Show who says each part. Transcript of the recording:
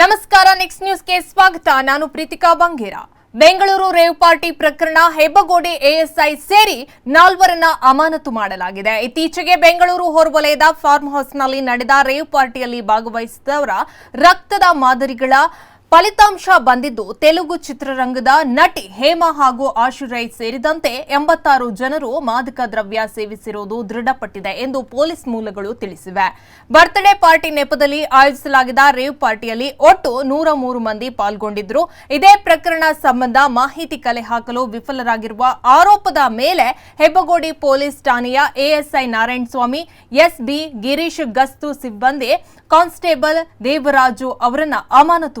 Speaker 1: ನಮಸ್ಕಾರ ನೆಕ್ಸ್ಟ್ ನ್ಯೂಸ್ಗೆ ಸ್ವಾಗತ. ನಾನು ಪ್ರೀತಿಕಾ ಬಂಗೇರ. ಬೆಂಗಳೂರು ರೇವ್ ಪಾರ್ಟಿ ಪ್ರಕರಣ ಹೆಬ್ಬಗೋಡಿ ಎಎಸ್ಐ ಸೇರಿ ನಾಲ್ವರನ್ನ ಅಮಾನತು ಮಾಡಲಾಗಿದೆ. ಇತ್ತೀಚೆಗೆ ಬೆಂಗಳೂರು ಹೊರವಲಯದ ಫಾರ್ಮ್ ಹೌಸ್ನಲ್ಲಿ ನಡೆದ ರೇವ್ ಪಾರ್ಟಿಯಲ್ಲಿ ಭಾಗವಹಿಸಿದವರ ರಕ್ತದ ಮಾದರಿಗಳ ಫಲಿತಾಂಶ ಬಂದಿದ್ದು ತೆಲುಗು ಚಿತ್ರರಂಗದ ನಟಿ ಹೇಮಾ ಹಾಗೂ ಆಶುರೈ ಸೇರಿದಂತೆ ಎಂಬತ್ತಾರು ಜನರು ಮಾದಕ ದ್ರವ್ಯ ಸೇವಿಸಿರುವುದು ದೃಢಪಟ್ಟಿದೆ ಎಂದು ಪೊಲೀಸ್ ಮೂಲಗಳು ತಿಳಿಸಿವೆ. ಬರ್ತ್ಡೇ ಪಾರ್ಟಿ ನೆಪದಲ್ಲಿ ಆಯೋಜಿಸಲಾಗಿದ್ದ ರೇವ್ ಪಾರ್ಟಿಯಲ್ಲಿ ಒಟ್ಟು ನೂರ ಮೂರು ಮಂದಿ ಪಾಲ್ಗೊಂಡಿದ್ರು. ಇದೇ ಪ್ರಕರಣ ಸಂಬಂಧ ಮಾಹಿತಿ ಕಲೆ ಹಾಕಲು ವಿಫಲರಾಗಿರುವ ಆರೋಪದ ಮೇಲೆ ಹೆಬ್ಬಗೋಡಿ ಪೊಲೀಸ್ ಠಾಣೆಯ ಎಎಸ್ಐ ನಾರಾಯಣಸ್ವಾಮಿ, ಎಸ್ಬಿ ಗಿರೀಶ್ ಗಸ್ತು ಸಿಬ್ಬಂದಿ, ಕಾನ್ಸ್ಟೇಬಲ್ ದೇವರಾಜು ಅವರನ್ನು ಅಮಾನತು